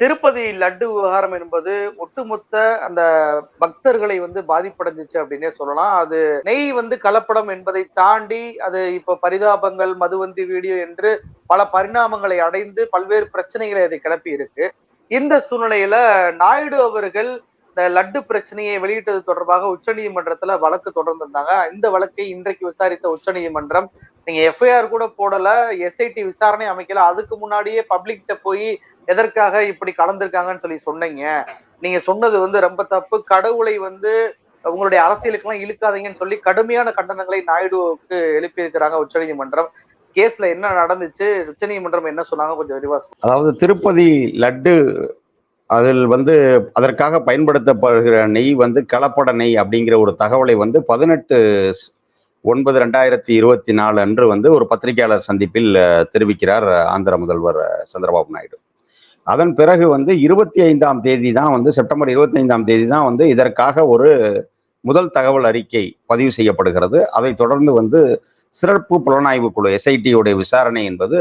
திருப்பதி லட்டு விவகாரம் என்பது ஒட்டுமொத்த அந்த பக்தர்களை வந்து பாதிப்படைஞ்சிச்சு அப்படின்னே சொல்லலாம். அது நெய் வந்து கலப்படம் என்பதை தாண்டி அது இப்ப பரிதாபங்கள் மதுவந்தி வீடியோ என்று பல பரிணாமங்களை அடைந்து பல்வேறு பிரச்சனைகளை அதை கிளப்பி இருக்கு இந்த சூழ்நிலையில நாயுடு அவர்கள் இந்த லட்டு பிரச்சனையை வெளியிட்டது தொடர்பாக உச்சநீதிமன்றத்துல வழக்கு தொடர்ந்திருந்தாங்க. இந்த வழக்கை இன்றைக்கு விசாரித்த உச்சநீதிமன்றம் நீங்க எஃப்ஐஆர் கூட போடல எஸ்ஐடி விசாரணை அமைக்கல அதுக்கு முன்னாடியே பப்ளிக்கிட்ட போய் எதற்காக இப்படி கலந்திருக்காங்கன்னு சொல்லி சொன்னீங்க. நீங்க சொன்னது வந்து ரொம்ப தப்பு. கடவுளை வந்து உங்களுடைய அரசியலுக்கெல்லாம் இழுக்காதீங்கன்னு சொல்லி கடுமையான கண்டனங்களை நாயுடுவுக்கு எழுப்பியிருக்கிறாங்க உச்சநீதிமன்றம். கேஸ்ல என்ன நடந்துச்சு? உச்சநீதிமன்றம் என்ன சொன்னாங்க? கொஞ்சம் விரிவா அதாவது திருப்பதி லட்டு அதில் வந்து அதற்காக பயன்படுத்தப்படுகிற நெய் வந்து கலப்பட நெய் அப்படிங்கிற ஒரு தகவலை வந்து பதினெட்டு ஒன்பது ரெண்டாயிரத்தி இருபத்தி நாலு அன்று வந்து ஒரு பத்திரிகையாளர் சந்திப்பில் தெரிவிக்கிறார் ஆந்திர முதல்வர் சந்திரபாபு நாயுடு. அதன் பிறகு வந்து இருபத்தி ஐந்தாம் தேதி தான் வந்து செப்டம்பர் இருபத்தி ஐந்தாம் தேதி தான் வந்து இதற்காக ஒரு முதல் தகவல் அறிக்கை பதிவு செய்யப்படுகிறது. அதைத் தொடர்ந்து வந்து சிறப்பு புலனாய்வு குழு எஸ்ஐடியுடைய விசாரணை என்பது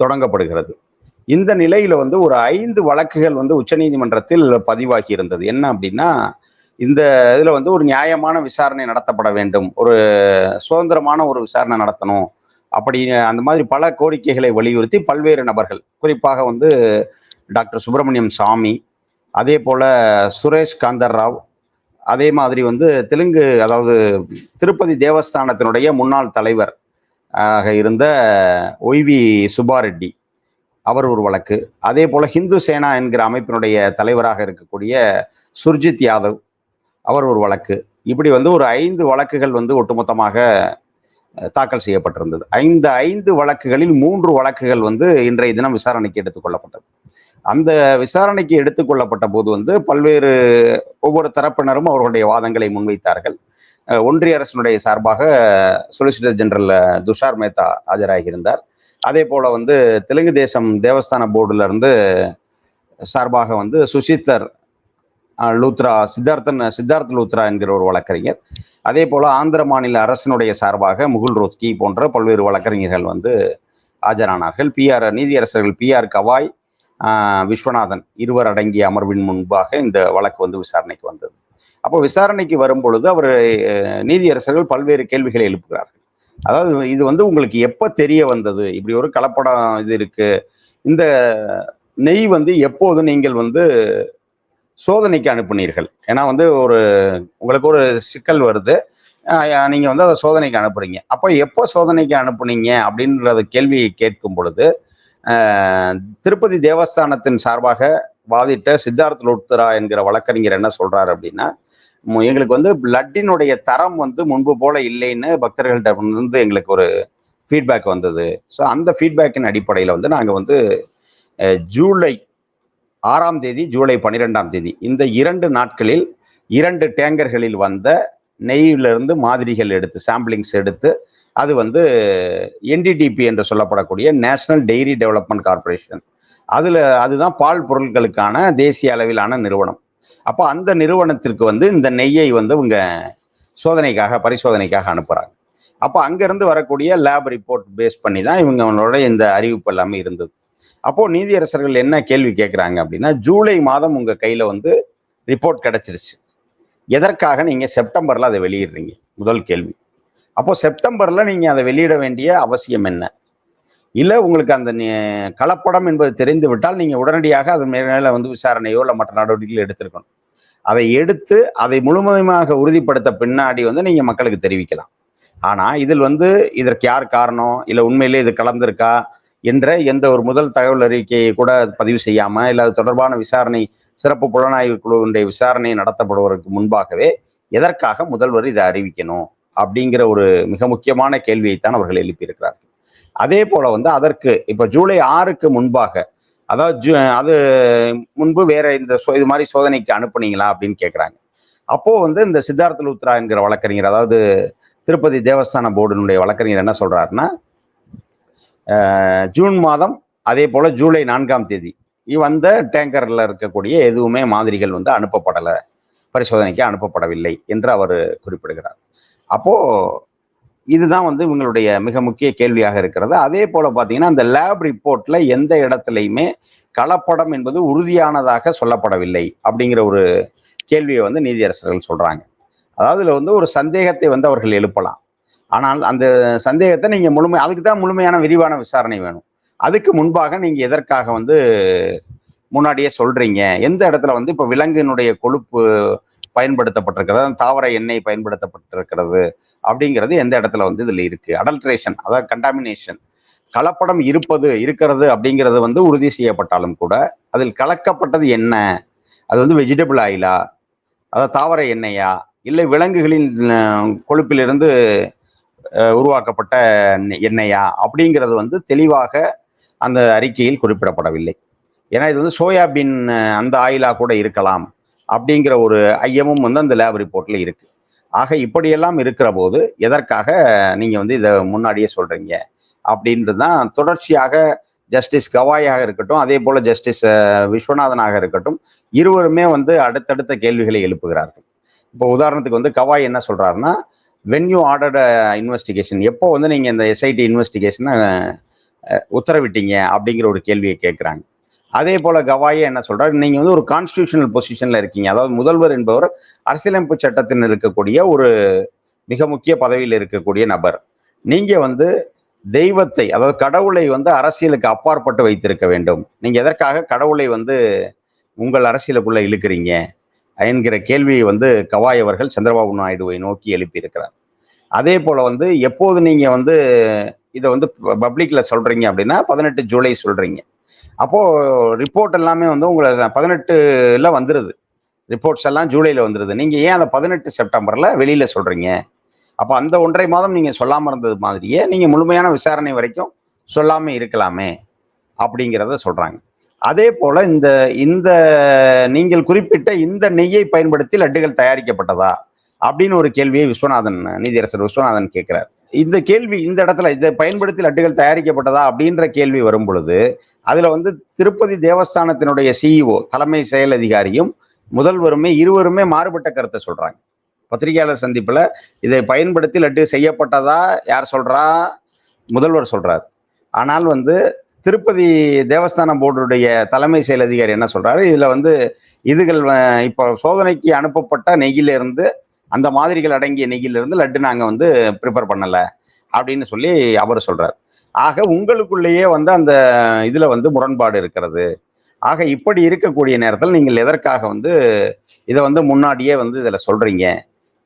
தொடங்கப்படுகிறது. இந்த நிலையில வந்து ஒரு ஐந்து வழக்குகள் வந்து உச்சநீதிமன்றத்தில் பதிவாகி இருந்தது. என்ன அப்படின்னா இந்த இதுல வந்து ஒரு நியாயமான விசாரணை நடத்தப்பட வேண்டும். ஒரு சுதந்திரமான ஒரு விசாரணை நடத்தணும். அப்படி அந்த மாதிரி பல கோரிக்கைகளை வலியுறுத்தி பல்வேறு நபர்கள் குறிப்பாக வந்து டாக்டர் சுப்பிரமணியம் சாமி அதே போல சுரேஷ் காந்தர் ராவ் அதே மாதிரி வந்து தெலுங்கு அதாவது திருப்பதி தேவஸ்தானத்தினுடைய முன்னாள் தலைவர் ஆக இருந்த ஒய்வி சுபாரெட்டி அவர் ஒரு வழக்கு. அதே போல ஹிந்து சேனா என்கிற அமைப்பினுடைய தலைவராக இருக்கக்கூடிய சுர்ஜித் யாதவ் அவர் ஒரு வழக்கு. இப்படி வந்து ஒரு ஐந்து வழக்குகள் வந்து ஒட்டுமொத்தமாக தாக்கல் செய்யப்பட்டிருந்தது. ஐந்து ஐந்து வழக்குகளில் மூன்று வழக்குகள் வந்து இன்றைய தினம் விசாரணைக்கு எடுத்துக்கொள்ளப்பட்டது அந்த விசாரணைக்கு எடுத்துக்கொள்ளப்பட்ட போது வந்து பல்வேறு ஒவ்வொரு தரப்பினரும் அவர்களுடைய வாதங்களை முன்வைத்தார்கள். ஒன்றிய அரசினுடைய சார்பாக சொலிசிட்டர் ஜெனரல் துஷார் மேத்தா ஆஜராகியிருந்தார். அதே போல வந்து தெலுங்கு தேசம் தேவஸ்தான போர்டுல இருந்து சார்பாக வந்து சுஷித்தர் லூத்ரா சித்தார்த்தன் சித்தார்த் லூத்ரா என்கிற ஒரு வழக்கறிஞர். அதே போல ஆந்திர மாநில அரசினுடைய சார்பாக முகுல் ரோத்கி போன்ற பல்வேறு வழக்கறிஞர்கள் வந்து ஆஜரானார்கள். பிஆர் நீதியரசர்கள் பிஆர் கவாய் விஸ்வநாதன் இருவர் அடங்கிய அமர்வின் முன்பாக இந்த வழக்கு வந்து விசாரணைக்கு வந்தது. அப்போ விசாரணைக்கு வரும் பொழுது அவர் நீதியரசர்கள் பல்வேறு கேள்விகளை எழுப்புகிறார்கள். அதாவது இது வந்து உங்களுக்கு எப்போ தெரிய வந்தது? இப்படி ஒரு கலப்படம் இது இருக்கு. இந்த நெய் வந்து எப்போது நீங்கள் வந்து சோதனைக்கு அனுப்புனீர்கள்? ஏன்னா வந்து ஒரு உங்களுக்கு ஒரு சிக்கல் வருது. நீங்கள் வந்து அதை சோதனைக்கு அனுப்புறீங்க. அப்போ எப்போ சோதனைக்கு அனுப்புனீங்க? அப்படின்றத கேள்வியை கேட்கும் பொழுது திருப்பதி தேவஸ்தானத்தின் சார்பாக வாதிட்ட சித்தார்த் லோத்ரா என்கிற வழக்கறிஞர் என்ன சொல்றாரு அப்படின்னா எங்களுக்கு வந்து பிளட்டினுடைய தரம் வந்து முன்பு போல இல்லைன்னு பக்தர்கள்ட்ட இருந்து எங்களுக்கு ஒரு ஃபீட்பேக் வந்தது. ஸோ அந்த ஃபீட்பேக்கின் அடிப்படையில் வந்து நாங்கள் வந்து ஜூலை ஆறாம் தேதி ஜூலை பன்னிரெண்டாம் தேதி இந்த இரண்டு நாட்களில் இரண்டு டேங்கர்களில் வந்த நெய்யிலிருந்து மாதிரிகள் எடுத்து சாம்பிளிங்ஸ் எடுத்து அது வந்து என்டிடிபி என்று சொல்லப்படக்கூடிய நேஷனல் டெய்ரி டெவலப்மெண்ட் கார்ப்பரேஷன் அதில் அதுதான் பால் பொருட்களுக்கான தேசிய அளவிலான நிறுவனம். அப்போ அந்த நிறுவனத்திற்கு வந்து இந்த நெய்யை வந்து இவங்க சோதனைக்காக பரிசோதனைக்காக அனுப்புகிறாங்க அப்போ அங்கேருந்து வரக்கூடிய லேப் ரிப்போர்ட் பேஸ் பண்ணி தான் இவங்களோட இந்த அறிவிப்பு எல்லாமே இருந்தது. அப்போது நீதியரசர்கள் என்ன கேள்வி கேட்குறாங்க அப்படின்னா ஜூலை மாதம் உங்கள் கையில் வந்து ரிப்போர்ட் கிடைச்சிருச்சு. எதற்காக நீங்கள் செப்டம்பரில் அதை வெளியிடுறீங்க? முதல் கேள்வி. அப்போ செப்டம்பரில் நீங்கள் அதை வெளியிட வேண்டிய அவசியம் என்ன? இல்லை உங்களுக்கு அந்த கலப்படம் என்பது தெரிந்து விட்டால் நீங்க உடனடியாக அது மேல வந்து விசாரணையோ இல்லை மற்ற நடவடிக்கைகள் எடுத்திருக்கணும். அதை எடுத்து அதை முழுமையாக உறுதிப்படுத்த பின்னாடி வந்து நீங்க மக்களுக்கு தெரிவிக்கலாம். ஆனா இதில் வந்து இதற்கு யார் காரணம்? இல்லை உண்மையிலே இது கலந்திருக்கா? என்ற எந்த ஒரு முதல் தகவல் அறிக்கையை கூட பதிவு செய்யாம இல்லை அது தொடர்பான விசாரணை சிறப்பு புலனாய்வு குழுவினுடைய விசாரணை நடத்தப்படுவதற்கு முன்பாகவே எதற்காக முதல்வர் இதை அறிவிக்கணும்? அப்படிங்கிற ஒரு மிக முக்கியமான கேள்வியைத்தான் அவர்கள் எழுப்பியிருக்கிறார்கள். அதே போல வந்து அதற்கு இப்ப ஜூலை ஆறுக்கு முன்பாக அதாவது ஜூ அது முன்பு வேற இந்த சோ- இது மாதிரி சோதனைக்கு அனுப்புனீங்களா அப்படின்னு கேட்குறாங்க அப்போ வந்து இந்த சித்தார்த்த லூத்ரா என்கிற வழக்கறிஞர் அதாவது திருப்பதி தேவஸ்தான போர்டினுடைய வழக்கறிஞர் என்ன சொல்றாருன்னா ஜூன் மாதம் அதே போல ஜூலை நான்காம் தேதி இ- வந்த டேங்கர்ல இருக்கக்கூடிய எதுவுமே மாதிரிகள் வந்து அனுப்பப்படலை பரிசோதனைக்கு அனுப்பப்படவில்லை என்று அவர் குறிப்பிடுகிறார். அப்போ இதுதான் வந்து இவங்களுடைய மிக முக்கிய கேள்வியாக இருக்கிறது. அதே போல பாத்தீங்கன்னா அந்த லேப் ரிப்போர்ட்ல எந்த இடத்துலையுமே கலப்படம் என்பது உறுதியானதாக சொல்லப்படவில்லை அப்படிங்கிற ஒரு கேள்வியை வந்து நீதியரசர்கள் சொல்றாங்க. அதாவது இதுல வந்து ஒரு சந்தேகத்தை வந்து அவர்கள் எழுப்பலாம். ஆனால் அந்த சந்தேகத்தை நீங்க முழுமை அதுக்கு தான் முழுமையான விரிவான விசாரணை வேணும். அதுக்கு முன்பாக நீங்க எதற்காக வந்து முன்னாடியே சொல்றீங்க? எந்த இடத்துல வந்து இப்ப விலங்கினுடைய கொழுப்பு பயன்படுத்தப்பட்டிருக்கிறது. தாவர எண்ணெய் பயன்படுத்தப்பட்டிருக்கிறது அப்படிங்கிறது எந்த இடத்துல வந்து இதில் இருக்கு? அடல்ட்ரேஷன் அதாவது கண்டாமினேஷன் கலப்படம் இருப்பது இருக்கிறது அப்படிங்கிறது வந்து உறுதி செய்யப்பட்டாலும் கூட அதில் கலக்கப்பட்டது என்ன? அது வந்து வெஜிடபிள் ஆயிலா அதாவது தாவர எண்ணெயா? இல்லை விலங்குகளின் கொழுப்பிலிருந்து உருவாக்கப்பட்ட எண்ணெயா? அப்படிங்கிறது வந்து தெளிவாக அந்த அறிக்கையில் குறிப்பிடப்படவில்லை. ஏன்னா இது வந்து சோயாபீன் அந்த ஆயிலா கூட இருக்கலாம். அப்படிங்கிற ஒரு ஐயமும் வந்து அந்த லேப் ரிப்போர்ட்ல இருக்கு. ஆக இப்படியெல்லாம் இருக்கிற போது எதற்காக நீங்க வந்து இதை முன்னாடியே சொல்றீங்க? அப்படின்றது தான் தொடர்ச்சியாக ஜஸ்டிஸ் கவாயாக இருக்கட்டும் அதே போல ஜஸ்டிஸ் விஸ்வநாதனாக இருக்கட்டும் இருவருமே வந்து அடுத்தடுத்த கேள்விகளை எழுப்புகிறார்கள். இப்போ உதாரணத்துக்கு வந்து கவாய் என்ன சொல்றாருன்னா வென் யூ ஆர்டர்ட் இன்வெஸ்டிகேஷன் எப்போ வந்து நீங்க இந்த எஸ்ஐடி இன்வெஸ்டிகேஷனை உத்தரவிட்டீங்க? அப்படிங்கிற ஒரு கேள்வியை கேட்குறாங்க. அதே போல கவாயே என்ன சொல்றாரு? நீங்க வந்து ஒரு கான்ஸ்டியூஷனல் பொசிஷன்ல இருக்கீங்க. அதாவது முதல்வர் என்பவர் அரசியலமைப்பு சட்டத்தில் இருக்கக்கூடிய ஒரு மிக முக்கிய பதவியில் இருக்கக்கூடிய நபர். நீங்க வந்து தெய்வத்தை அதாவது கடவுளை வந்து அரசியலுக்கு அப்பாற்பட்டு வைத்திருக்க வேண்டும். நீங்க எதற்காக கடவுளை வந்து உங்கள் அரசியலுக்குள்ள இழுக்கிறீங்க? என்கிற கேள்வியை வந்து கவாய் அவர்கள் சந்திரபாபு நாயுடுவை நோக்கி எழுப்பியிருக்கிறார். அதே போல வந்து எப்போது நீங்க வந்து இதை வந்து பப்ளிக்ல சொல்றீங்க அப்படின்னா பதினெட்டு ஜூலை சொல்றீங்க. அப்போ ரிப்போர்ட் எல்லாமே வந்து உங்களை பதினெட்டுல வந்துருது. ரிப்போர்ட்ஸ் எல்லாம் ஜூலையில் வந்துருது. நீங்க ஏன் அதை பதினெட்டு செப்டம்பர்ல வெளியில சொல்றீங்க? அப்போ அந்த ஒன்றரை மாதம் நீங்க சொல்லாம இருந்தது மாதிரியே நீங்க முழுமையான விசாரணை வரைக்கும் சொல்லாம இருக்கலாமே அப்படிங்கிறத சொல்றாங்க. அதே போல இந்த இந்த நீங்கள் குறிப்பிட்ட இந்த நெய்யை பயன்படுத்தி லட்டுகள் தயாரிக்கப்பட்டதா அப்படின்னு ஒரு கேள்வியை விஸ்வநாதன் நீதியரசர் விஸ்வநாதன் கேட்கிறார். இந்த கேள்வி இந்த இடத்துல இதை பயன்படுத்தி லட்டுகள் தயாரிக்கப்பட்டதா அப்படின்ற கேள்வி வரும் பொழுது அதுல வந்து திருப்பதி தேவஸ்தானத்தினுடைய சிஇஓ தலைமை செயல் அதிகாரியும் முதல்வருமே இருவருமே மாறுபட்ட கருத்தை சொல்றாங்க. பத்திரிகையாளர் சந்திப்புல இதை பயன்படுத்தி லட்டு செய்யப்பட்டதா யார் சொல்றா? முதல்வர் சொல்றார். ஆனால் வந்து திருப்பதி தேவஸ்தான போர்டுடைய தலைமை செயல் அதிகாரி என்ன சொல்றாரு? இதுல வந்து இதுகள் இப்போ சோதனைக்கு அனுப்பப்பட்ட நெய்யிலிருந்து அந்த மாதிரிகள் அடங்கிய நெய்யிலிருந்து லட்டு நாங்கள் வந்து ப்ரிப்பேர் பண்ணலை அப்படின்னு சொல்லி அவர் சொல்கிறார் ஆக உங்களுக்குள்ளேயே வந்து அந்த இதில் வந்து முரண்பாடு இருக்கிறது. ஆக இப்படி இருக்கக்கூடிய நேரத்தில் நீங்கள் எதற்காக வந்து இதை வந்து முன்னாடியே வந்து இதில் சொல்கிறீங்க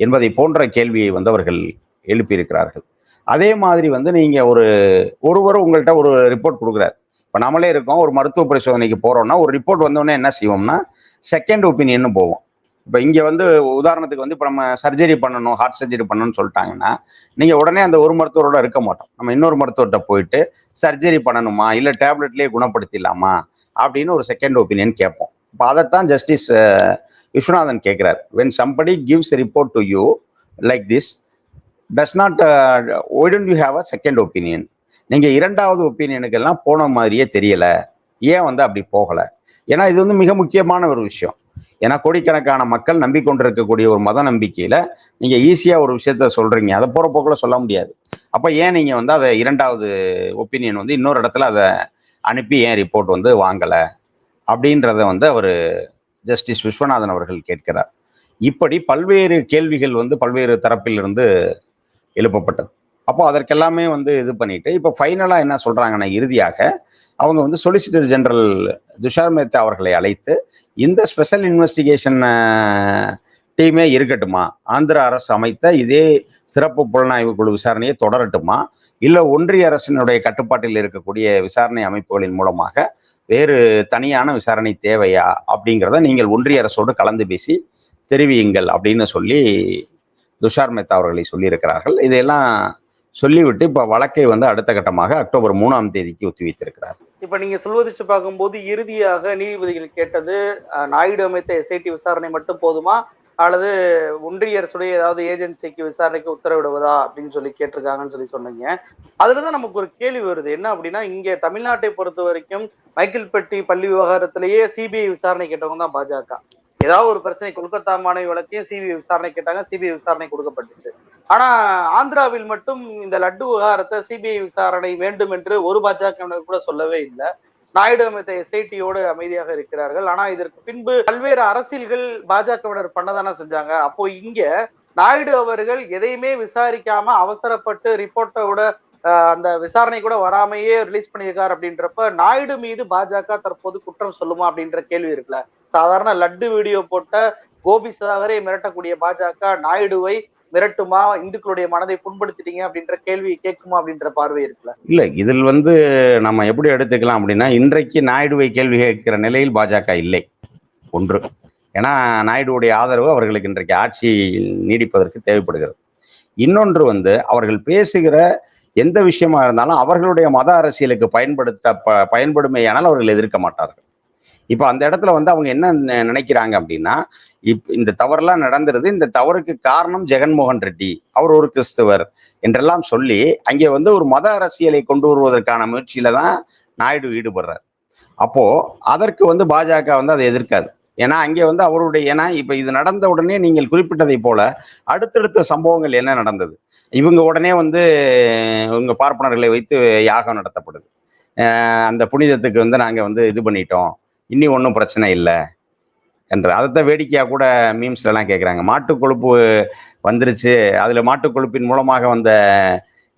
என்பதை போன்ற கேள்வியை வந்து அவர்கள் எழுப்பியிருக்கிறார்கள். அதே மாதிரி வந்து நீங்கள் ஒரு ஒருவர் உங்கள்கிட்ட ஒரு ரிப்போர்ட் கொடுக்குறாரு. இப்போ நம்மளே இருக்கோம் ஒரு மருத்துவ பரிசோதனைக்கு போகிறோம்னா ஒரு ரிப்போர்ட் வந்தோடனே என்ன செய்வோம்னா செகண்ட் ஒப்பீனியன் போவோம். இப்போ இங்கே வந்து உதாரணத்துக்கு வந்து இப்போ நம்ம சர்ஜரி பண்ணணும் ஹார்ட் சர்ஜரி பண்ணணும்னு சொல்லிட்டாங்கன்னா நீங்கள் உடனே அந்த ஒரு மருத்துவரோட இருக்க மாட்டோம். நம்ம இன்னொரு மருத்துவர்கிட்ட போயிட்டு சர்ஜரி பண்ணணுமா? இல்லை டேப்லெட்லேயே குணப்படுத்திடலாமா? அப்படின்னு ஒரு செகண்ட் ஒப்பீனியன் கேட்போம். இப்போ அதைத்தான் ஜஸ்டிஸ் விஸ்வநாதன் கேட்குறார். When somebody gives report to you like this does not why don't you have a second opinion நீங்கள் இரண்டாவது ஒப்பீனியனுக்கெல்லாம் போன மாதிரியே தெரியலை. ஏன் வந்து அப்படி போகலை? ஏன்னா இது வந்து மிக முக்கியமான ஒரு விஷயம். ஏன்னா கோடிக்கணக்கான மக்கள் நம்பிக்கொண்டிருக்கக்கூடிய ஒரு மத நம்பிக்கையில நீங்க ஈஸியா ஒரு விஷயத்த சொல்றீங்க. அதை போற போக்குல சொல்ல முடியாது. அப்ப ஏன் நீங்க வந்து அதை இரண்டாவது ஒப்பீனியன் வந்து இன்னொரு இடத்துல அதை அனுப்பி ஏன் ரிப்போர்ட் வந்து வாங்கல? அப்படின்றத வந்து அவர் ஜஸ்டிஸ் விஸ்வநாதன் அவர்கள் கேட்கிறார். இப்படி பல்வேறு கேள்விகள் வந்து பல்வேறு தரப்பிலிருந்து எழுப்பப்பட்டது. அப்போ அதற்கெல்லாமே வந்து இது பண்ணிட்டு இப்போ ஃபைனலாக என்ன சொல்றாங்கன்னா இறுதியாக அவங்க வந்து சொலிசிட்டர் ஜெனரல் துஷார் மேத்தா அவர்களை அழைத்து இந்த ஸ்பெஷல் இன்வெஸ்டிகேஷன் டீமே இருக்கட்டுமா? ஆந்திர அரசு அமைத்த இதே சிறப்பு புலனாய்வு குழு விசாரணையை தொடரட்டுமா? இல்லை ஒன்றிய அரசினுடைய கட்டுப்பாட்டில் இருக்கக்கூடிய விசாரணை அமைப்புகளின் மூலமாக வேறு தனியான விசாரணை தேவையா? அப்படிங்கிறத நீங்கள் ஒன்றிய அரசோடு கலந்து பேசி தெரிவியுங்கள் அப்படின்னு சொல்லி துஷார் மேத்தா அவர்களை சொல்லியிருக்கிறார்கள். இதையெல்லாம் சொல்லிவிட்டு இப்போ வழக்கை வந்து அடுத்த கட்டமாக அக்டோபர் மூணாம் தேதிக்கு ஒத்தி வைத்திருக்கிறார். இப்ப நீங்க சொல்வதிச்சு பார்க்கும்போது இறுதியாக நீதிபதிகள் கேட்டது நாயுடு அமைத்த எஸ்ஐடி விசாரணை மட்டும் போதுமா? அல்லது ஒன்றிய அரசுடைய ஏதாவது ஏஜென்சிக்கு விசாரணைக்கு உத்தரவிடுவதா? அப்படின்னு சொல்லி கேட்டிருக்காங்கன்னு சொல்லி சொன்னீங்க. அதுலதான் நமக்கு ஒரு கேள்வி வருது. என்ன அப்படின்னா இங்க தமிழ்நாட்டை பொறுத்த வரைக்கும் மைக்கேல் பெட்டி பள்ளி விவகாரத்திலேயே சிபிஐ விசாரணை கேட்டவங்க தான் பாஜக. ஏதாவது ஒரு பிரச்சனை கொல்கத்தா மாணவி வழக்கையும் சிபிஐ விசாரணை கேட்டாங்க சிபிஐ விசாரணை கொடுக்கப்பட்டுச்சு. ஆனா ஆந்திராவில் மட்டும் இந்த லட்டு விவகாரத்தை சிபிஐ விசாரணை வேண்டும் என்று ஒரு பாஜகவினர் கூட சொல்லவே இல்லை. நாயுடு அமைத்த எஸ்ஐடியோடு அமைதியாக இருக்கிறார்கள். ஆனா இதற்கு பின்பு பல்வேறு அரசியல்கள் பாஜகவினர் பண்ணதானே செஞ்சாங்க. அப்போ இங்க நாயுடு அவர்கள் எதையுமே விசாரிக்காம அவசரப்பட்டு ரிப்போர்ட்டோட அந்த விசாரணை கூட வராமையே ரிலீஸ் பண்ணியிருக்காரு அப்படின்றப்ப நாயுடு மீது பாஜக தற்போது குற்றம் சொல்லுமா அப்படின்ற கேள்வி இருக்குல்ல. சாதாரண லட்டு வீடியோ போட்ட கோபி சாகரை மிரட்டக்கூடிய பாஜக நாயுடுவை மிரட்டுமா? இந்துக்களுடைய மனதை புண்படுத்திட்டீங்க அப்படின்ற கேள்வி கேட்குமா அப்படின்ற பார்வை இருக்குல்ல. இல்ல இதில் வந்து நம்ம எப்படி எடுத்துக்கலாம் அப்படின்னா இன்றைக்கு நாயுடுவை கேள்வி கேட்கிற நிலையில் பாஜக இல்லை. ஒன்று. ஏன்னா நாயுடுவுடைய ஆதரவு அவர்களுக்கு இன்றைக்கு ஆட்சி நீடிப்பதற்கு தேவைப்படுகிறது. இன்னொன்று வந்து அவர்கள் பேசுகிற எந்த விஷயமா இருந்தாலும் அவர்களுடைய மத அரசியலுக்கு பயன்படுத்த ப பயன்படுமேயானால் அவர்கள் எதிர்க்க மாட்டார்கள். இப்போ அந்த இடத்துல வந்து அவங்க என்ன நினைக்கிறாங்க அப்படின்னா இப் இந்த தவறெல்லாம் நடந்துருது. இந்த தவறுக்கு காரணம் ஜெகன்மோகன் ரெட்டி. அவர் ஒரு கிறிஸ்தவர் என்றெல்லாம் சொல்லி அங்கே வந்து ஒரு மத அரசியலை கொண்டு வருவதற்கான முயற்சியில தான் நாயுடு ஈடுபடுறார். அப்போ அதற்கு வந்து பாஜக வந்து அதை எதிர்க்காது. ஏன்னா அங்கே வந்து அவருடைய ஏன்னா இப்போ இது நடந்த உடனே நீங்கள் குறிப்பிட்டதை போல அடுத்தடுத்த சம்பவங்கள் என்ன நடந்தது? இவங்க உடனே வந்து இவங்க பார்ப்பனர்களை வைத்து யாகம் நடத்தப்படுது. அந்த புனிதத்துக்கு வந்து நாங்கள் வந்து இது பண்ணிட்டோம். இனி ஒன்றும் பிரச்சனை இல்லை. என்று அதைத்தான் வேடிக்கையாக கூட மீம்ஸ்லலாம் கேட்குறாங்க மாட்டு கொழுப்பு வந்துருச்சு. அதில் மாட்டு கொழுப்பின் மூலமாக வந்த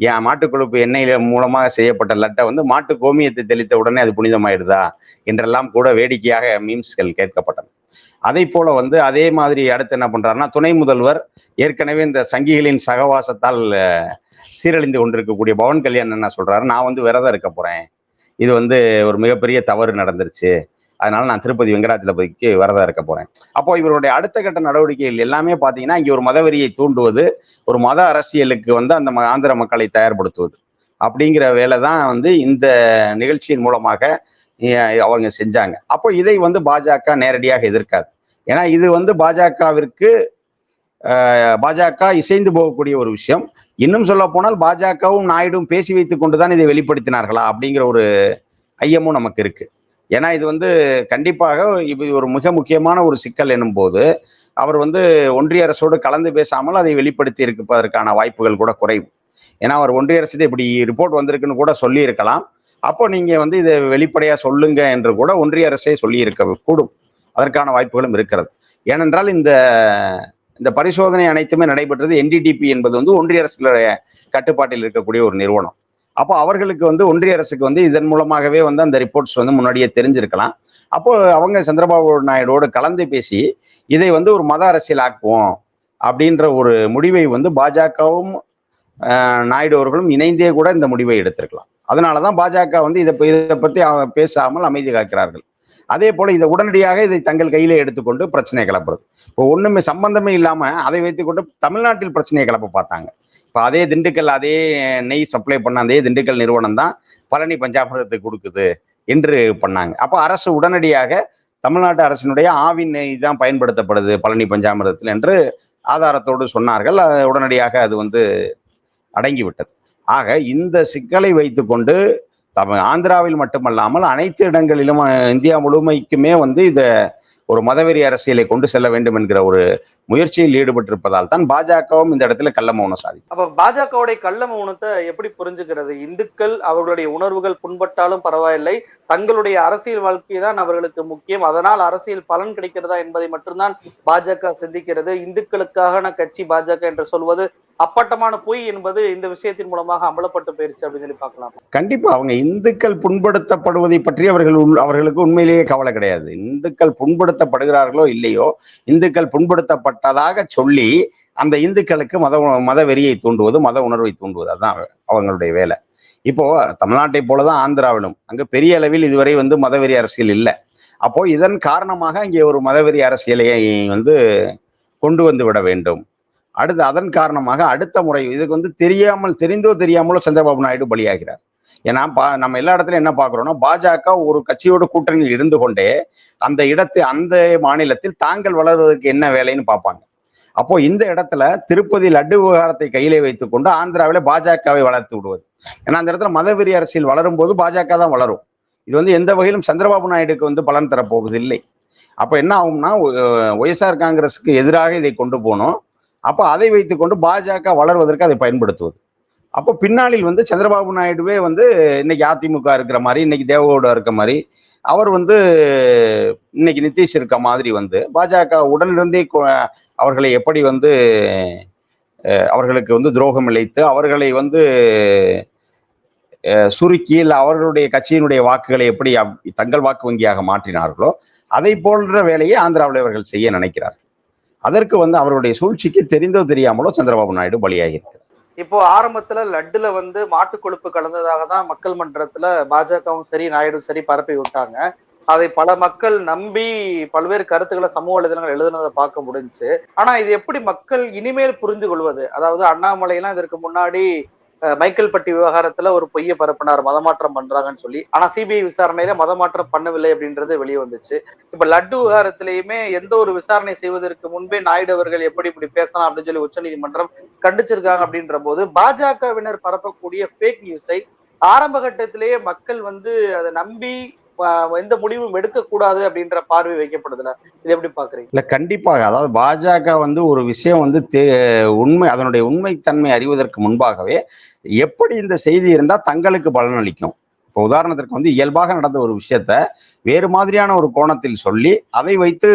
ஏன் மாட்டு கொழுப்பு எண்ணெயில மூலமாக செய்யப்பட்ட லட்டை வந்து மாட்டு கோமியத்தை தெளித்த உடனே அது புனிதமாயிடுதா என்றெல்லாம் கூட வேடிக்கையாக மீம்ஸ்கள் கேட்கப்பட்டன. அதை போல வந்து அதே மாதிரி அடுத்து என்ன பண்றாருன்னா துணை முதல்வர் ஏற்கனவே இந்த சங்கிகளின் சகவாசத்தால் சீரழிந்து கொண்டிருக்கக்கூடிய பவன் கல்யாண் என்ன சொல்றாரு? நான் வந்து விரதம் இருக்க போறேன். இது வந்து ஒரு மிகப்பெரிய தவறு நடந்துருச்சு. அதனால நான் திருப்பதி வெங்கடாச்சலபதிக்கு விரதம் இருக்க போறேன். அப்போ இவருடைய அடுத்த கட்ட நடவடிக்கைகள் எல்லாமே பாத்தீங்கன்னா இங்க ஒரு மதவெறியை தூண்டுவது ஒரு மத அரசியலுக்கு வந்து அந்த ம- ஆந்திர மக்களை தயார்படுத்துவது. அப்படிங்கிற வேலை தான் வந்து இந்த நிகழ்ச்சியின் மூலமாக அவங்க செஞ்சாங்க. அப்போ இதை வந்து பாஜக நேரடியாக எதிர்க்காது. ஏன்னா இது வந்து பாஜகவிற்கு பாஜக இசைந்து போகக்கூடிய ஒரு விஷயம். இன்னும் சொல்ல போனால் பாஜகவும் நாயுடும் பேசி வைத்துக் கொண்டுதான் இதை வெளிப்படுத்தினார்களா அப்படிங்கிற ஒரு ஐயமும் நமக்கு இருக்கு. ஏன்னா இது வந்து கண்டிப்பாக இது ஒரு மிக முக்கியமான ஒரு சிக்கல் எனும் போது அவர் வந்து ஒன்றிய அரசோடு கலந்து பேசாமல் அதை வெளிப்படுத்தி இருப்பதற்கான வாய்ப்புகள் கூட குறைவு. ஏன்னா அவர் ஒன்றிய அரசு இப்படி ரிப்போர்ட் வந்திருக்குன்னு கூட சொல்லியிருக்கலாம். அப்போ நீங்க வந்து இதை வெளிப்படையா சொல்லுங்க என்று கூட ஒன்றிய அரசே சொல்லியிருக்க கூடும். அதற்கான வாய்ப்புகளும் இருக்கிறது. ஏனென்றால் இந்த இந்த பரிசோதனை அனைத்துமே நடைபெற்றது என்டிடிபி என்பது வந்து ஒன்றிய அரசுடைய கட்டுப்பாட்டில் இருக்கக்கூடிய ஒரு நிறுவனம். அப்போ அவர்களுக்கு வந்து ஒன்றிய அரசுக்கு வந்து இதன் மூலமாகவே வந்து அந்த ரிப்போர்ட்ஸ் வந்து முன்னாடியே தெரிஞ்சிருக்கலாம். அப்போ அவங்க சந்திரபாபு நாயுடோடு கலந்து பேசி இதை வந்து ஒரு மத அரசியல் ஆக்குவோம் அப்படின்ற ஒரு முடிவை வந்து பாஜகவும் நாயுடு அவர்களும் இணைந்தே கூட இந்த முடிவை எடுத்திருக்கலாம். அதனாலதான் பாஜக வந்து இதை இதை பற்றி அவங்க பேசாமல் அமைதி காக்கிறார்கள். அதே போல இதை உடனடியாக இதை தங்கள் கையில எடுத்துக்கொண்டு பிரச்சனை கிளப்புறது. இப்போ ஒண்ணுமே சம்பந்தமே இல்லாம அதை வைத்துக்கொண்டு தமிழ்நாட்டில் பிரச்சனையை கிளப்ப பார்த்தாங்க. இப்போ அதே திண்டுக்கல் அதே நெய் சப்ளை பண்ண அதே திண்டுக்கல் நிறுவனம் தான் பழனி பஞ்சாமிரதத்தை கொடுக்குது என்று பண்ணாங்க. அப்போ அரசு உடனடியாக தமிழ்நாட்டு அரசினுடைய ஆவின் நெய் தான் பயன்படுத்தப்படுது பழனி பஞ்சாமிரதத்தில் என்று ஆதாரத்தோடு சொன்னார்கள். அது உடனடியாக அது வந்து அடங்கிவிட்டது. ஆக இந்த சிக்கலை வைத்துக்கொண்டு தமிழ் ஆந்திராவில் மட்டுமல்லாமல் அனைத்து இடங்களிலும் இந்தியா முழுமைக்குமே வந்து இதை ஒரு மதவெறி அரசியலை கொண்டு செல்ல வேண்டும் என்கிற ஒரு முயற்சியில் ஈடுபட்டிருப்பதால் தான் பாஜகவும் இந்த இடத்துல கள்ள மௌனம் சாதி அப்ப பாஜகவுடைய கள்ள மௌனத்தை எப்படி புரிஞ்சுக்கிறது? இந்துக்கள் அவர்களுடைய உணர்வுகள் புண்பட்டாலும் பரவாயில்லை. தங்களுடைய அரசியல் வாழ்க்கை தான் அவர்களுக்கு முக்கியம். அதனால் அரசியல் பலன் கிடைக்கிறதா என்பதை மட்டும்தான் பாஜக சிந்திக்கிறது. இந்துக்களுக்கான கட்சி பாஜக என்று சொல்வது அப்பட்டமான பொய் என்பது இந்த விஷயத்தின் மூலமாக அமலப்பட்டு போயிருச்சு அப்படின்னு சொல்லி பார்க்கலாம். கண்டிப்பா அவங்க இந்துக்கள் புண்படுத்தப்படுவதை பற்றி அவர்கள் உள்- அவர்களுக்கு உண்மையிலேயே கவலை கிடையாது. இந்துக்கள் புண்படுத்தப்படுகிறார்களோ இல்லையோ இந்துக்கள் புண்படுத்தப்பட்டதாக சொல்லி அந்த இந்துக்களுக்கு மத மத வெறியை தூண்டுவது மத உணர்வை தூண்டுவது அதுதான் அவங்களுடைய வேலை. இப்போ தமிழ்நாட்டை போலதான் ஆந்திராவிலும் அங்க பெரிய அளவில் இதுவரை வந்து மதவெறி அரசியல் இல்லை. அப்போ இதன் காரணமாக இங்கே ஒரு மதவெறி அரசியலை வந்து கொண்டு வந்து விட வேண்டும். அடுத்து அதன் காரணமாக அடுத்த முறை இதுக்கு வந்து தெரியாமல் தெரிந்தோ தெரியாமலோ சந்திரபாபு நாயுடு பலியாகிறார். ஏன்னா பா நம்ம எல்லா இடத்துலையும் என்ன பார்க்குறோம்னா பாஜக ஒரு கட்சியோட கூட்டணியில் இருந்து கொண்டே அந்த இடத்தை அந்த மாநிலத்தில் தாங்கள் வளர்வதற்கு என்ன வேலைன்னு பார்ப்பாங்க. அப்போ இந்த இடத்துல திருப்பதி லட்டு விவகாரத்தை கையிலே வைத்துக் கொண்டு ஆந்திராவில பாஜகவை வளர்த்து விடுவது. ஏன்னா அந்த இடத்துல மதவெறி அரசியல் வளரும் போது பாஜக தான் வளரும். இது வந்து எந்த வகையிலும் சந்திரபாபு நாயுடுக்கு வந்து பலன் தரப்போவது இல்லை அப்ப என்ன ஆகும்னா ஒய்எஸ்ஆர் காங்கிரஸுக்கு எதிராக இதை கொண்டு போகணும் அப்போ அதை வைத்துக்கொண்டு பாஜக வளர்வதற்கு அதை பயன்படுத்துவது. அப்போ பின்னாளில் வந்து சந்திரபாபு நாயுடுவே வந்து இன்னைக்கு அதிமுக இருக்கிற மாதிரி இன்னைக்கு தேவகவுடா இருக்க மாதிரி அவர் வந்து இன்னைக்கு நிதிஷ் இருக்க மாதிரி வந்து பாஜக உடனிருந்தே அவர்களை எப்படி வந்து அவர்களுக்கு வந்து துரோகம் இழைத்து அவர்களை வந்து சுருக்கி இல்லை அவர்களுடைய கட்சியினுடைய வாக்குகளை எப்படி தங்கள் வாக்கு வங்கியாக மாற்றினார்களோ அதை போன்ற வேலையை ஆந்திராவில் இவர்கள் செய்ய நினைக்கிறார்கள். அதற்கு வந்து அவருடைய சூழ்ச்சிக்கு தெரிந்தோ தெரியாமலோ சந்திரபாபு நாயுடு பலியாகி இப்போ ஆரம்பத்துல லட்டுல வந்து மாட்டு கொழுப்பு கலந்ததாக தான் மக்கள் மன்றத்துல பாஜகவும் சரி நாயுடும் சரி பரப்பி விட்டாங்க. அதை பல மக்கள் நம்பி பல்வேறு கருத்துக்களை சமூக வலைதளங்கள் எழுதுனதை பார்க்க முடிஞ்சு. ஆனா இது எப்படி மக்கள் இனிமேல் புரிந்து கொள்வது? அதாவது அண்ணாமலையெல்லாம் இதற்கு முன்னாடி மைக்கேல் பட்டி விவகாரத்துல ஒரு பொய்யை பரப்பினார் மதமாற்றம் பண்றாங்கன்னு சொல்லி. ஆனா சிபிஐ விசாரணையில மதமாற்றம் பண்ணவில்லை அப்படின்றது வெளியே வந்துச்சு. இப்ப லட்டு விவகாரத்திலயுமே எந்த ஒரு விசாரணை செய்வதற்கு முன்பே நாயுடு அவர்கள் எப்படி இப்படி பேசலாம் அப்படின்னு சொல்லி உச்சநீதிமன்றம் கண்டிச்சிருக்காங்க அப்படின்ற போது பாஜகவினர் பரப்பக்கூடிய ஃபேக் நியூஸை ஆரம்ப கட்டத்திலேயே மக்கள் வந்து அதை நம்பி எந்த முடிவும் எடுக்கக்கூடாது அப்படின்ற பார்வை வைக்கப்படுதுல இது எப்படி பாக்குறீங்க இல்ல கண்டிப்பாக. அதாவது பாஜக வந்து ஒரு விஷயம் வந்து தே- உண்மை அதனுடைய உண்மைத்தன்மை அறிவதற்கு முன்பாகவே எப்படி இந்த செய்தி இருந்தால் தங்களுக்கு பலனளிக்கும் இப்போ உதாரணத்திற்கு வந்து இயல்பாக நடந்த ஒரு விஷயத்த வேறு மாதிரியான ஒரு கோணத்தில் சொல்லி அதை வைத்து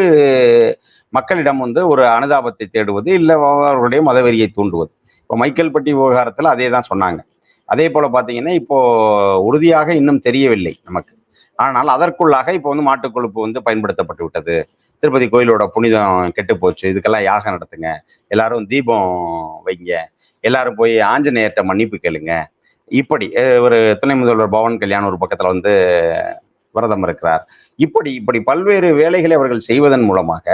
மக்களிடம் வந்து ஒரு அனுதாபத்தை தேடுவது இல்லை அவர்களுடைய மதவெறியை தூண்டுவது. இப்போ மைக்கேல் பட்டி விவகாரத்தில் அதே தான் சொன்னாங்க. அதே போல பார்த்தீங்கன்னா இப்போ உறுதியாக இன்னும் தெரியவில்லை நமக்கு. ஆனால் அதற்குள்ளாக இப்போ வந்து மாட்டுக் கொழுப்பு வந்து பயன்படுத்தப்பட்டு விட்டது. திருப்பதி கோயிலோட புனிதம் கெட்டு போச்சு. இதுக்கெல்லாம் யாகம் நடத்துங்க. எல்லாரும் தீபம் வைங்க. எல்லாரும் போய் ஆஞ்சநேயர்கிட்ட மன்னிப்பு கேளுங்க. இப்படி ஒரு துணை முதல்வர் பவன் கல்யாண் ஒரு பக்கத்தில் வந்து விரதம் இருக்கிறார். இப்படி இப்படி பல்வேறு வேலைகளை அவர்கள் செய்வதன் மூலமாக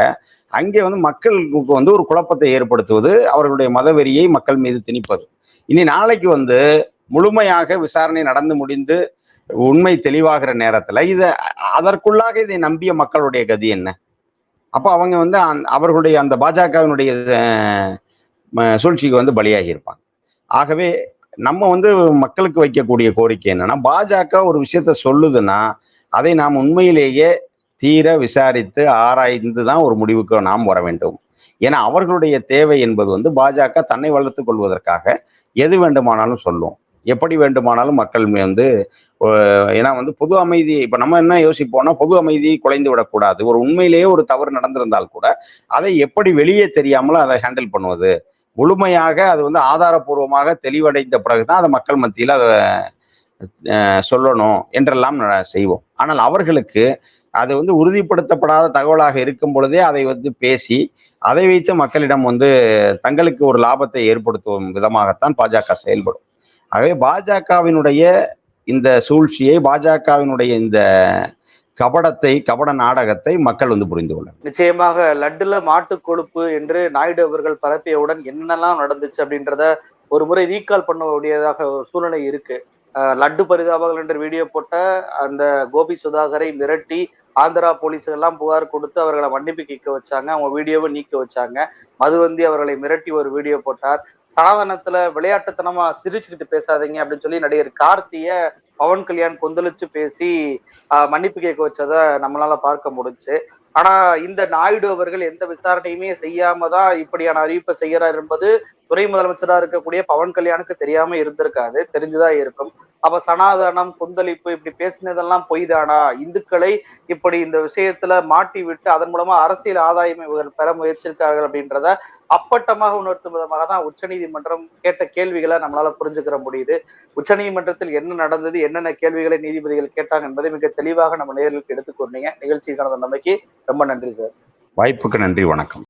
அங்கே வந்து மக்களுக்கு வந்து ஒரு குழப்பத்தை ஏற்படுத்துவது அவர்களுடைய மதவெறியை மக்கள் மீது திணிப்பது. இனி நாளைக்கு வந்து முழுமையாக விசாரணை நடந்து முடிந்து உண்மை தெளிவாகிற நேரத்துல இதை அதற்குள்ளாக இதை நம்பிய மக்களுடைய கதி என்ன? அப்போ அவங்க வந்து அவர்களுடைய அந்த பாஜகவினுடைய சூழ்ச்சிக்கு வந்து பலியாகி இருப்பாங்க. ஆகவே நம்ம வந்து மக்களுக்கு வைக்கக்கூடிய கோரிக்கை என்னன்னா பாஜக ஒரு விஷயத்த சொல்லுதுன்னா அதை நாம் உண்மையிலேயே தீர விசாரித்து ஆராய்ந்து தான் ஒரு முடிவுக்கு நாம் வர வேண்டும். ஏன்னா அவர்களுடைய தேவை என்பது வந்து பாஜக தன்னை வளர்த்துக் கொள்வதற்காக எது வேண்டுமானாலும் சொல்லும். எப்படி வேண்டுமானாலும் மக்கள் வந்து ஏன்னா வந்து பொது அமைதி இப்ப நம்ம என்ன யோசிப்போம்னா பொது அமைதியை குலைந்து விடக்கூடாது. ஒரு உண்மையிலேயே ஒரு தவறு நடந்திருந்தால் கூட அதை எப்படி வெளியே தெரியாமலும் அதை ஹேண்டில் பண்ணுவது. முழுமையாக அது வந்து ஆதாரபூர்வமாக தெளிவடைந்த பிறகுதான் அதை மக்கள் மத்தியில் அதை சொல்லணும் என்றெல்லாம் செய்வோம். ஆனால் அவர்களுக்கு அது வந்து உறுதிப்படுத்தப்படாத தகவலாக இருக்கும் பொழுதே அதை வந்து பேசி அதை வைத்து மக்களிடம் வந்து தங்களுக்கு ஒரு லாபத்தை ஏற்படுத்தும் விதமாகத்தான் பாஜக செயல்படும். ஆகவே பாஜகவினுடைய இந்த சூழ்ச்சியை பாஜகவினுடைய இந்த கபடத்தை கபட நாடகத்தை மக்கள் வந்து புரிந்து கொள்ள நிச்சயமாக லட்டுல மாட்டு கொழுப்பு என்று நாயுடு அவர்கள் பரப்பியவுடன் என்னென்னலாம் நடந்துச்சு அப்படின்றத ஒரு முறை ரீகால் பண்ண வேண்டியதாக ஒரு சூழ்நிலை இருக்கு. லட்டு பரிதாபங்கள் என்ற வீடியோ போட்ட அந்த கோபி சுதாகரை மிரட்டி ஆந்திரா போலீஸுக்கெல்லாம் புகார் கொடுத்து அவர்களை மன்னிப்பு கேட்க வச்சாங்க. அவங்க வீடியோவை நீக்க வச்சாங்க. மதுவந்தி அவர்களை மிரட்டி ஒரு வீடியோ போட்டார். சனாதனத்துல விளையாட்டுத்தனமா சிரிச்சுக்கிட்டு பேசாதீங்க அப்படின்னு சொல்லி நடிகர் கார்த்திய பவன் கல்யாண் கொந்தளிச்சு பேசி ஆஹ் மன்னிப்பு கேட்க வச்சதை நம்மளால பார்க்க முடிஞ்சு. ஆனா இந்த நாயுடு அவர்கள் எந்த விசாரணையுமே செய்யாம தான் இப்படியான அறிவிப்பை செய்யறார் என்பது துணை முதலமைச்சரா இருக்கக்கூடிய பவன் கல்யாணுக்கு தெரியாம இருந்திருக்காது தெரிஞ்சுதான் இருக்கும். அப்ப சனாதனம் கொந்தளிப்பு இப்படி பேசினதெல்லாம் பொய் தானா இந்துக்களை இப்படி இந்த விஷயத்துல மாட்டி விட்டு அதன் மூலமா அரசியல் ஆதாயம் இவர்கள் பெற முயற்சிருக்கார்கள் அப்படின்றத அப்பட்டமாக உணர்த்தும் விதமாக தான் உச்சநீதிமன்றம் கேட்ட கேள்விகளை நம்மளால புரிஞ்சுக்கிற முடியுது. உச்சநீதிமன்றத்தில் என்ன நடந்தது என்னென்ன கேள்விகளை நீதிபதிகள் கேட்டாங்க என்பதை மிக தெளிவாக நம்ம நேர்களுக்கு எடுத்துக்கொண்டீங்க நிகழ்ச்சிக்கான நம்பிக்கை ரொம்ப நன்றி சார். வாய்ப்புக்கு நன்றி வணக்கம்.